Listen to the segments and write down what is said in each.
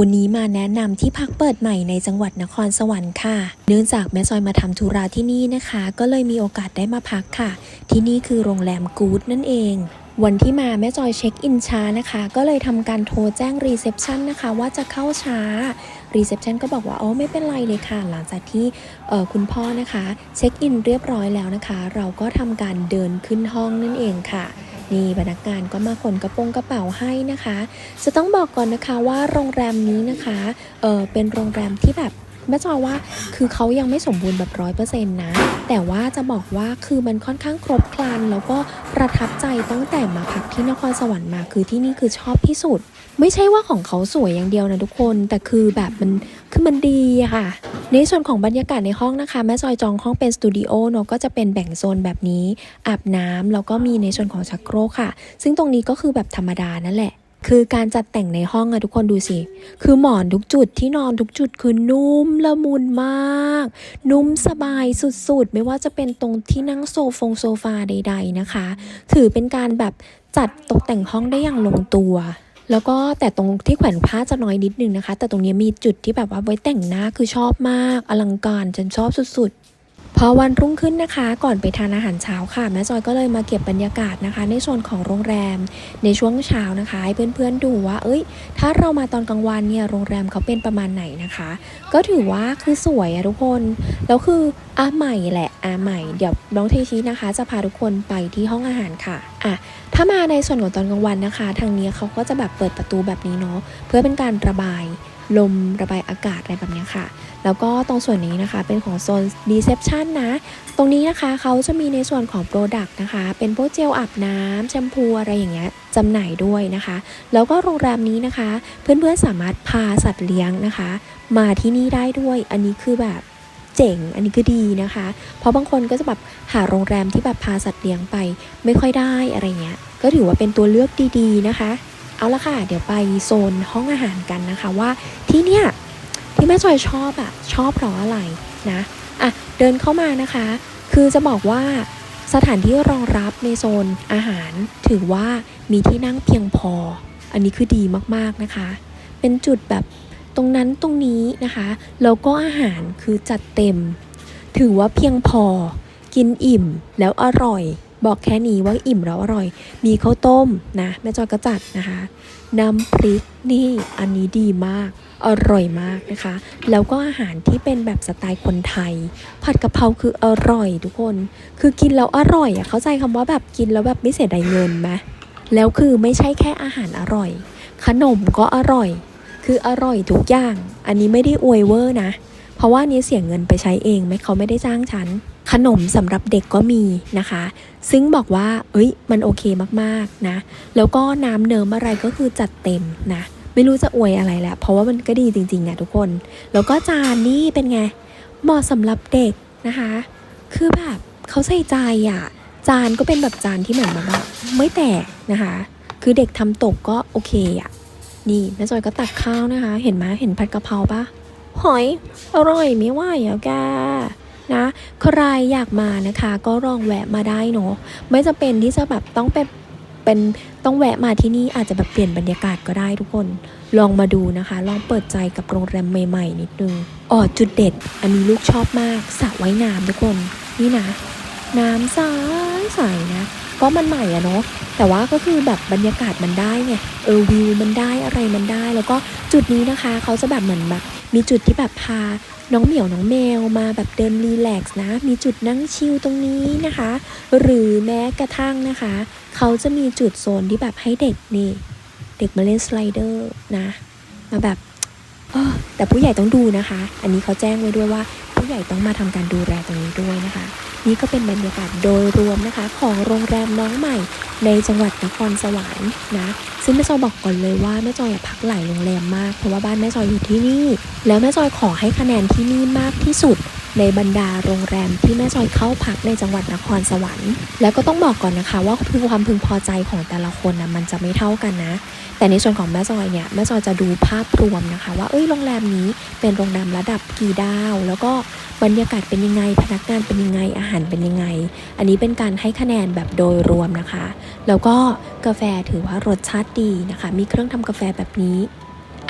วันนี้มาแนะนำที่พักเปิดใหม่ในจังหวัดนครสวรรค์ค่ะ เนื่องจากแม่ซอยมาทำธุระที่นี่นะคะ ก็เลยมีโอกาสได้มาพักค่ะ ที่นี่คือโรงแรมกู๊ดนั่นเอง วันที่มาแม่จอยเช็คอินช้านะคะ ก็เลยทำการโทรแจ้งรีเซพชันนะคะ ว่าจะเข้าช้ารีเซพชันก็บอกว่าโอ้ไม่เป็นไรเลยค่ะ หลังจากที่คุณพ่อนะคะ เช็คอินเรียบร้อยแล้วนะคะ เราก็ทำการเดินขึ้นห้องนั่นเองค่ะ นี่พนักงานก็มาขนกระโปรงกระเป๋าให้นะคะ จะต้องบอกก่อนนะคะว่าโรงแรมนี้นะคะเออเป็นโรงแรมที่แบบ แม่จอยว่าคือเขายังไม่สมบูรณ์แบบร้อยเปอร์เซ็นต์นะ แต่ว่าจะบอกว่าคือมันค่อนข้างครบครัน แล้วก็ประทับใจตั้งแต่มาพักที่นครสวรรค์มาคือที่นี่คือชอบที่สุด ไม่ใช่ว่าของเขาสวยอย่างเดียวนะทุกคน แต่คือแบบมันคือมันดีอะค่ะ ในส่วนของบรรยากาศในห้องนะคะ แม่จอยจองห้องเป็นสตูดิโอเนาะก็จะเป็นแบ่งโซนแบบนี้อาบน้ำแล้วก็มีในส่วนของชักโครกค่ะ ซึ่งตรงนี้ก็คือแบบธรรมดานั่นแหละ คือการจัดแต่งในห้องอะทุกคนดูสิ คือหมอนทุกจุดที่นอนทุกจุดคือนุ่มละมุนมาก นุ่มสบายสุดๆ ไม่ว่าจะเป็นตรงที่นั่งโซฟงโซฟาใด ๆนะคะ ถือเป็นการแบบจัดตกแต่งห้องได้อย่างลงตัวแล้วก็แต่ตรงที่แขวนผ้าจะน้อยนิดนึงนะคะ แต่ตรงนี้มีจุดที่แบบว่าไว้แต่งหน้าคือชอบมาก อลังการฉันชอบสุดๆ พอวันรุ่งขึ้นนะคะ ก่อนไปทานอาหารเช้าค่ะแม่จอยก็เลยมาเก็บบรรยากาศนะคะ ในส่วนของโรงแรม ในช่วงเช้านะคะให้เพื่อนๆดูว่า เอ้ย ถ้าเรามาตอนกลางวันเนี่ยโรงแรมเขาเป็นประมาณไหนนะคะ ก็ถือว่าคือสวยอะทุกคนแล้วคืออาใหม่แหละอาใหม่เดี๋ยวน้องเทชินะคะ จะพาทุกคนไปที่ห้องอาหารค่ะอะถ้ามาในส่วนของตอนกลางวันนะคะ ทางนี้เขาก็จะแบบเปิดประตูแบบนี้เนาะเพื่อเป็นการระบายลมระบายอากาศอะไรแบบนี้ค่ะ แล้วก็ตรงส่วนนี้นะคะเป็นของโซน reception นะ ตรงนี้นะคะเขาจะมีในส่วนของ Product นะคะ เป็นพวกเจลอาบน้ำแชมพูอะไรอย่างเงี้ยจำหน่ายด้วยนะคะ แล้วก็โรงแรมนี้นะคะ เพื่อนๆสามารถพาสัตว์เลี้ยงนะคะ มาที่นี่ได้ด้วย อันนี้คือแบบเจ๋ง อันนี้คือดีนะคะ เพราะบางคนก็จะแบบหาโรงแรมที่แบบพาสัตว์เลี้ยงไปไม่ค่อยได้อะไรเงี้ย ก็ถือว่าเป็นตัวเลือกดีๆนะคะ เอาละค่ะ เดี๋ยวไปโซนห้องอาหารกันนะคะว่าที่เนี่ย ที่แม่จอยชอบอะชอบเพราะอะไรนะอะเดินเข้ามานะคะ คือจะบอกว่าสถานที่รองรับในโซนอาหาร ถือว่ามีที่นั่งเพียงพอ อันนี้คือดีมากๆนะคะ เป็นจุดแบบตรงนั้นตรงนี้นะคะแล้วก็อาหารคือจัดเต็ม ถือว่าเพียงพอ กินอิ่มแล้วอร่อย บอกแค่นี้ว่าอิ่มแล้วอร่อย มีข้าวต้มนะแม่จอยก็จัดนะคะ น้ำพริกนี่อันนี้ดีมาก อร่อยมากนะคะ แล้วก็อาหารที่เป็นแบบสไตล์คนไทย ผัดกะเพราคืออร่อยทุกคน คือกินแล้วอร่อยอะเข้าใจคำว่าแบบกินแล้วแบบไม่เสียดายเงินไหมแล้วคือไม่ใช่แค่อาหารอร่อย ขนมก็อร่อย คืออร่อยทุกอย่าง อันนี้ไม่ได้อวยเวอร์นะ เพราะว่านี้เสียเงินไปใช้เองไหมเขาไม่ได้จ้างฉัน ขนมสำหรับเด็กก็มีนะคะ ซึ่งบอกว่า เอ้ย มันโอเคมากๆนะ แล้วก็น้ำเนิมอะไรก็คือจัดเต็มนะ ไม่รู้จะอวยอะไรแหละ เพราะว่ามันก็ดีจริงๆอะทุกคน แล้วก็จานนี่เป็นไง เหมาะสำหรับเด็กนะคะ คือแบบเขาใส่ใจอะจานก็เป็นแบบจานที่เหมือนแบบไม่แตกนะคะ คือเด็กทำตกก็โอเคอะนี่แม่จอยก็ตักข้าวนะคะ เห็นไหมเห็นผัดกะเพราปะหอย อร่อยไม่ไหวอะแก นะใครอยากมานะคะ ก็ลองแวะมาได้เนาะไม่จำเป็นที่จะแบบต้องเป็นเป็นต้องแวะมาที่นี่อาจจะแบบเปลี่ยนบรรยากาศก็ได้ทุกคน ลองมาดูนะคะ ลองเปิดใจกับโรงแรมใหม่ๆนิดนึงอ๋อจุดเด็ด อันนี้ลูกชอบมากสระว่ายน้ำทุกคน นี่นะ น้ำใสใสนะก็มันใหม่อะเนาะแต่ว่าก็คือแบบบรรยากาศมันได้ไงเออวิวมันได้อะไรมันได้ แล้วก็จุดนี้นะคะ เขาจะแบบเหมือนแบบ มีจุดที่แบบพาน้องเหมียวน้องแมวมาแบบเดินรีแลกซ์นะ มีจุดนั่งชิลตรงนี้นะคะ หรือแม้กระทั่งนะคะ เขาจะมีจุดโซนที่แบบให้เด็กนี่ เด็กมาเล่นสไลเดอร์นะ มาแบบเออแต่ผู้ใหญ่ต้องดูนะคะ อันนี้เขาแจ้งไว้ด้วยว่า ผู้ใหญ่ต้องมาทำการดูแลตรงนี้ด้วยนะคะ นี่ก็เป็นบรรยากาศโดยรวมนะคะ ของโรงแรมน้องใหม่ในจังหวัดนครสวรรค์นะซึ่งแม่จอยบอกก่อนเลยว่าแม่จอยอะพักหลายโรงแรมมากเพราะว่าบ้านแม่จอยอยู่ที่นี่ แล้วแม่จอยขอให้คะแนนที่นี่มากที่สุด ในบรรดาโรงแรมที่แม่จอยเข้าพักในจังหวัดนครสวรรค์ แล้วก็ต้องบอกก่อนนะคะ ว่าพึงความพึงพอใจของแต่ละคนนะมันจะไม่เท่ากันนะ แต่ในส่วนของแม่จอยเนี่ยแม่จอยจะดูภาพรวมนะคะ ว่าเอ้ยโรงแรมนี้เป็นโรงแรมระดับกี่ดาว แล้วก็บรรยากาศเป็นยังไง พนักงานเป็นยังไงอาหารเป็นยังไง อันนี้เป็นการให้คะแนนแบบโดยรวมนะคะ แล้วก็กาแฟถือว่ารสชาติดีนะคะ มีเครื่องทำกาแฟแบบนี้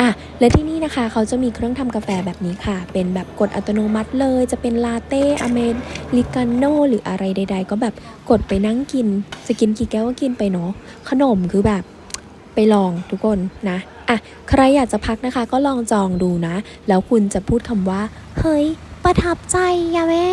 อะและที่นี่นะคะเขาจะมีเครื่องทำกาแฟแบบนี้ค่ะ เป็นแบบกดอัตโนมัติเลย จะเป็นลาเต้อเมริกาโน่หรืออะไรใด ๆ ก็แบบกดไปนั่งกิน จะกินกี่แก้วก็กินไปเนาะขนมคือแบบไปลองทุกคนนะอะใครอยากจะพักนะคะก็ลองจองดูนะ แล้วคุณจะพูดคำว่า เฮ้ย ประทับใจอะแม่